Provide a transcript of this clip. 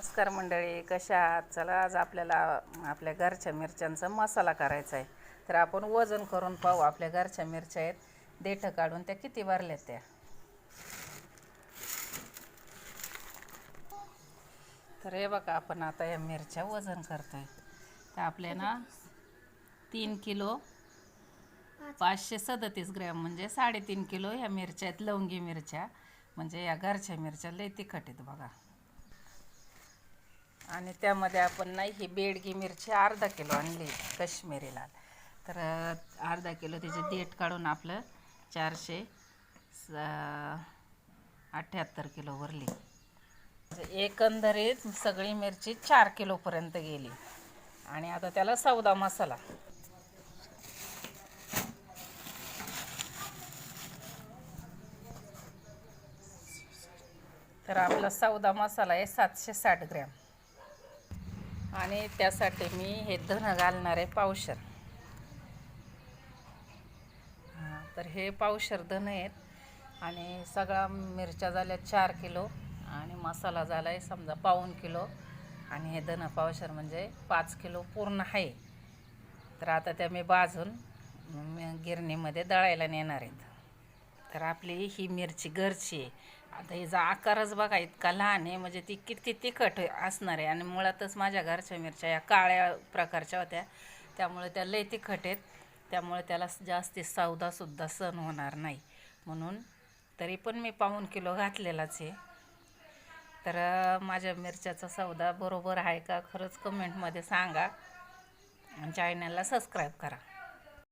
नमस्कार मंडळी कशा आहात? चला आज आपल्याला आपल्या घरच्या मिरच्यांचा मसाला करायचा आहे. तर आपण वजन करून पाहू आपल्या घरच्या मिरच्या आहेत. देठं काढून त्या किती भरल्या त्या? तर हे बघा आपण आता या मिरच्या वजन करतोय. तर आपल्या ना तीन किलो पाचशे सदतीस ग्रॅम म्हणजे साडेतीन किलो ह्या मिरच्या आहेत लवंगी मिरच्या. म्हणजे या घरच्या मिरच्या लय तिखट आहेत बघा. आणि त्यामध्ये आपण नाही ही बेडगी मिरची अर्धा किलो आणली कश्मीरी लाल तर अर्धा किलो त्याचे देठ काढून आपलं चारशे अठ्ठ्याहत्तर किलो भरली एकंदरीत सगळी मिरची चार किलोपर्यंत गेली. आणि आता त्याला सौदा मसाला. तर आपला सौदा मसाला आहे सातशे साठ ग्रॅम. आणि त्यासाठी मी हे धन घालणार आहे पावशर. हां तर हे पावशर धन आहेत. आणि सगळा मिरच्या झाल्या चार किलो आणि मसाला झाला आहे समजा पाऊन किलो. आणि हे धन पावशर म्हणजे पाच किलो पूर्ण आहे. तर आता त्या मी भाजून गिरणीमध्ये दळायला नेणार आहेत. तर आपली ही मिरची घरची आहे. आता हिचा आकारच बघा इतका लहान आहे म्हणजे ती किती तिखट असणार आहे. आणि मुळातच माझ्या घरच्या मिरच्या या काळ्या प्रकारच्या होत्या. त्यामुळे त्या लय तिखट आहेत. त्यामुळे त्याला जास्ती सौदासुद्धा सण होणार नाही. म्हणून तरी पण मी पाऊन किलो घातलेलाच आहे. तर माझ्या मिरच्याचा सौदा बरोबर आहे का खरंच कमेंटमध्ये सांगा. आणि चॅनलला सबस्क्राईब करा.